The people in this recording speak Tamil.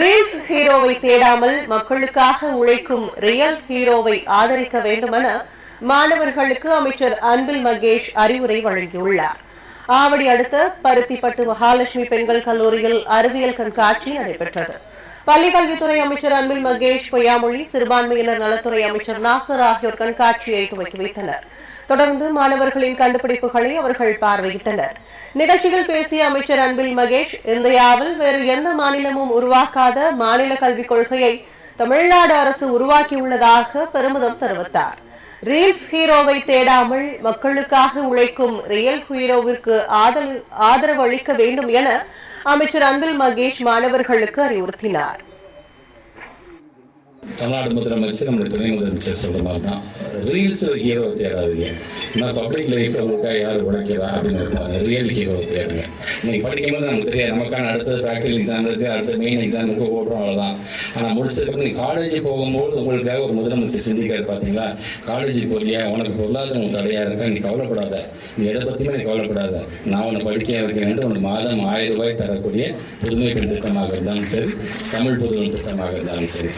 ரீல்ஸ் ஹீரோவை தேடாமல் மக்களுக்காக உழைக்கும் ரியல் ஹீரோவை ஆதரிக்க வேண்டுமென மாணவர்களுக்கு அமைச்சர் அன்பில் மகேஷ் அறிவுரை வழங்கியுள்ளார். ஆவடி அடுத்த பருத்திப்பட்டு மகாலட்சுமி பெண்கள் கல்லூரியில் அறிவியல் கண்காட்சி நடைபெற்றது. பள்ளிக்கல்வித்துறை அமைச்சர் அன்பில் மகேஷ் பொய்யாமொழி சிறுபான்மையினர் நலத்துறை அமைச்சர் நாசர் ஆகியோர் கண்காட்சியை துவக்கி வைத்தனர். தொடர்ந்து மாணவர்களின் கண்டுபிடிப்புகளை அவர்கள் பார்வையிட்டனர். நிகழ்ச்சியில் பேசிய அமைச்சர் அன்பில் மகேஷ் இந்தியாவில் வேறு எந்த மாநிலமும் உருவாக்காத மாநில கல்விக் கொள்கையை தமிழ்நாடு அரசு உருவாக்கியுள்ளதாக பெருமிதம் தெரிவித்தார். ரீல்ஸ் ஹீரோவை தேடாமல் மக்களுக்காக உழைக்கும் ரியல் ஹீரோவிற்கு ஆதரவு அளிக்க வேண்டும் என அமைச்சர் அன்பில் மகேஷ் மாணவர்களுக்கு அறிவுறுத்தினார். தமிழ்நாடு முதலமைச்சர் நம்மளுடைய துணை முதலமைச்சர் சொல்ற மாதிரி தான் ரீல்ஸ் ஹீரோ தேடாதீங்க. நான் பப்ளிக் லைஃப்ல உங்களுக்காக யார் உழைக்கிறா அப்படின்னு இருப்பாங்க. ரியல் ஹீரோ தேடுங்க. இன்னைக்கு படிக்கும்போது நமக்கு தெரியாது. நமக்கான அடுத்தது ப்ராக்டிகல் எக்ஸாம் இருக்கு அடுத்த மெயின் எக்ஸாமுக்கு ஓடுறோம் அவ்வளோதான் ஆனால் முடிச்சதுக்கு நீ காலேஜ் போகும்போது உங்களுக்காக ஒரு முதலமைச்சர் சிந்திக்காரு பார்த்தீங்களா காலேஜ் போறியா? உனக்கு பொருளாதாரம் தடையா இருக்கா? நீ கவலைப்படாத. நீ எதை பத்தியுமே நீ கவலைப்படாத. நான் உன்னை படிக்க வைக்கிறேன் உனக்கு மாதம் ஆயிரம் ரூபாய் தரக்கூடிய புதுமை பெண் திட்டமாக இருந்தாலும் சரி தமிழ் புதுமை திட்டமாக இருந்தாலும் சரி.